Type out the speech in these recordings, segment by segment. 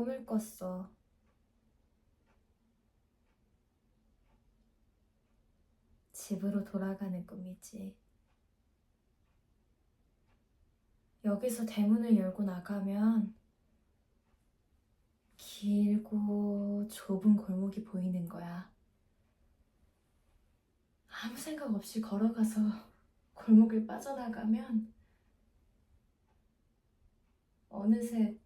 꿈을 꿨어. 집으로 돌아가는 꿈이지. 여기서 대문을 열고 나가면 길고 좁은 골목이 보이는 거야. 아무 생각 없이 걸어가서 골목을 빠져나가면 어느새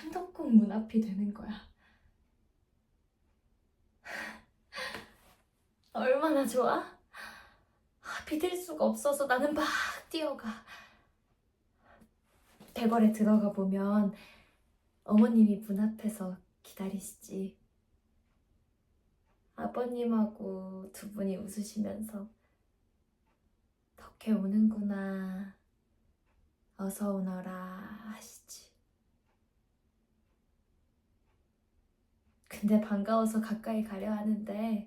창덕궁 문 앞이 되는 거야. 얼마나 좋아? 아, 믿을 수가 없어서 나는 막 뛰어가. 대궐에 들어가 보면 어머님이 문 앞에서 기다리시지. 아버님하고 두 분이 웃으시면서 덕혜 오는구나. 어서 오너라 하시지. 근데 반가워서 가까이 가려 하는데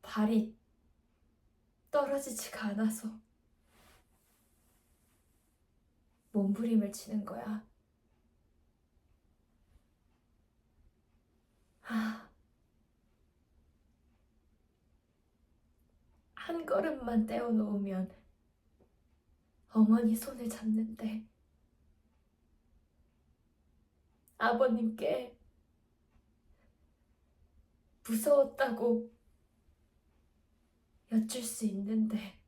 발이 떨어지지가 않아서 몸부림을 치는 거야. 아, 한 걸음만 떼어놓으면 어머니 손을 잡는데 아버님께 무서웠다고 여쭐 수 있는데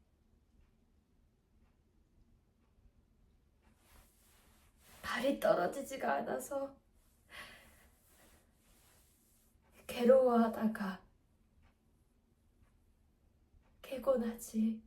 발이 떨어지지가 않아서 괴로워하다가 개곤하지.